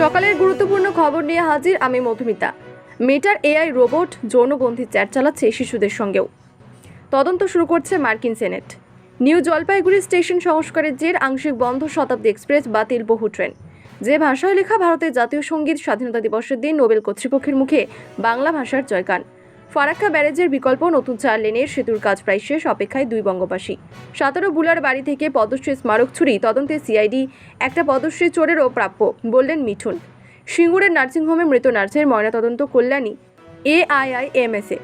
সকালের গুরুত্বপূর্ণ খবর নিয়ে হাজির আমি মধুমিতা। মেটার এআই রোবট যৌনবন্ধী চ্যাট চালাচ্ছে শিশুদের সঙ্গেও। তদন্ত শুরু করছে মার্কিন সেনেট। নিউ জলপাইগুড়ি স্টেশন সংস্কারের জের আংশিক বন্ধ শতাব্দী এক্সপ্রেস বাতিল বহু ট্রেন। যে ভাষায় লেখা ভারতের জাতীয় সংগীত স্বাধীনতা দিবসের দিন নোবেল কর্তৃপক্ষের মুখে বাংলা ভাষার জয়গান। ফারাক্কা ব্যারেজের বিকল্প নতুন চার লেনের সেতুর কাজ প্রায় শেষ, অপেক্ষায় দুই বঙ্গবাসী। সতেরো বুলার বাড়ি থেকে পদশ্রী স্মারক ছুরি, তদন্তে সিআইডি, একটা পদশ্রী চোরেরও প্রাপ্য, বললেন মিঠুন। সিঙ্গুরের নার্সিংহোমে মৃত নার্সের ময়নাতদন্ত কল্যাণী এআইআইএমএসএ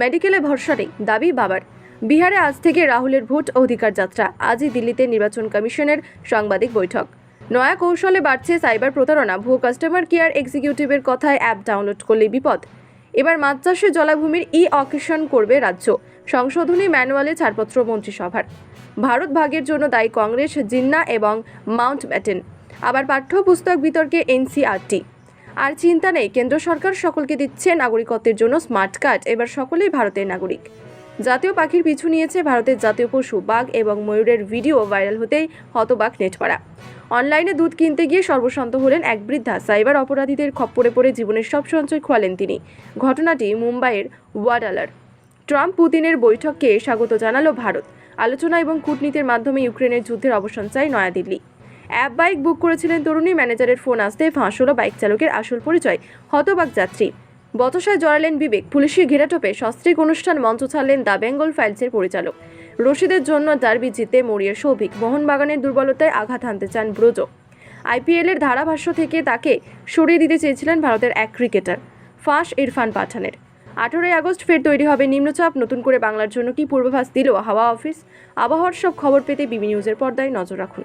মেডিকেলে ভরসা নেই, দাবি বাবার। বিহারে আজ থেকে রাহুলের ভোট অধিকার যাত্রা, আজই দিল্লিতে নির্বাচন কমিশনের সাংবাদিক বৈঠক। নয়া কৌশলে বাড়ছে সাইবার প্রতারণা, ভুয়ো কাস্টমার কেয়ার এক্সিকিউটিভের কথায় অ্যাপ ডাউনলোড করলে বিপদ। এবার মাছ চাষে জলাভূমির ই অকেশন করবে রাজ্য। সংশোধনী ম্যানুয়ালে ছাড়পত্র মন্ত্রিসভার। ভারত ভাগের জন্য দায়ী কংগ্রেস জিন্না এবং মাউন্ট ব্যাটেন। আবার পাঠ্যপুস্তক বিতর্কে এনসিআরটি আর চিন্তা নেই, কেন্দ্র সরকার সকলকে দিচ্ছে নাগরিকত্বের জন্য স্মার্ট কার্ড। এবার সকলেই ভারতের নাগরিক। জাতীয় পাখির পিছু নিয়েছে ভারতের জাতীয় পশু, বাঘ এবং ময়ূরের ভিডিও ভাইরাল হতেই হতবাক নেট নেটপাড়া। অনলাইনে দুধ কিনতে গিয়ে সর্বশান্ত হলেন এক বৃদ্ধা। সাইবার অপরাধীদের খপ্পরে পড়ে জীবনের সব সঞ্চয় খোয়ালেন তিনি। ঘটনাটি মুম্বাইয়ের ওয়াডালার ট্রাম্প পুতিনের বৈঠককে স্বাগত জানালো ভারত। আলোচনা এবং কূটনীতির মাধ্যমে ইউক্রেনের যুদ্ধের অবসান চায় নয়াদিল্লি। অ্যাপ বাইক বুক করেছিলেন তরুণী, ম্যানেজারের ফোন আসতে ফাঁস হলো বাইক চালকের আসল পরিচয়। হতবাক যাত্রী। বতসায় জড়ালেন বিবেক। পুলিশের ঘেরাটোপে সস্ত্রীক অনুষ্ঠান মঞ্চ ছাড়লেন দ্য বেঙ্গল ফাইলসের পরিচালক। রশিদের জন্য ডার্বি জিতে মরিয়ে সৌভিক। মোহনবাগানের দুর্বলতায় আঘাত হানতে চান ব্রোজ। আইপিএলের ধারাভাষ্য থেকে তাকে সরিয়ে দিতে চেয়েছিলেন ভারতের এক ক্রিকেটার, ফাঁস ইরফান পাঠানের। আঠেরোই আগস্ট ফের তৈরি হবে নিম্নচাপ, নতুন করে বাংলার জন্য কি পূর্বাভাস দিল হাওয়া অফিস? আবহাওয়ার সব খবর পেতে বিবি নিউজের পর্দায় নজর রাখুন।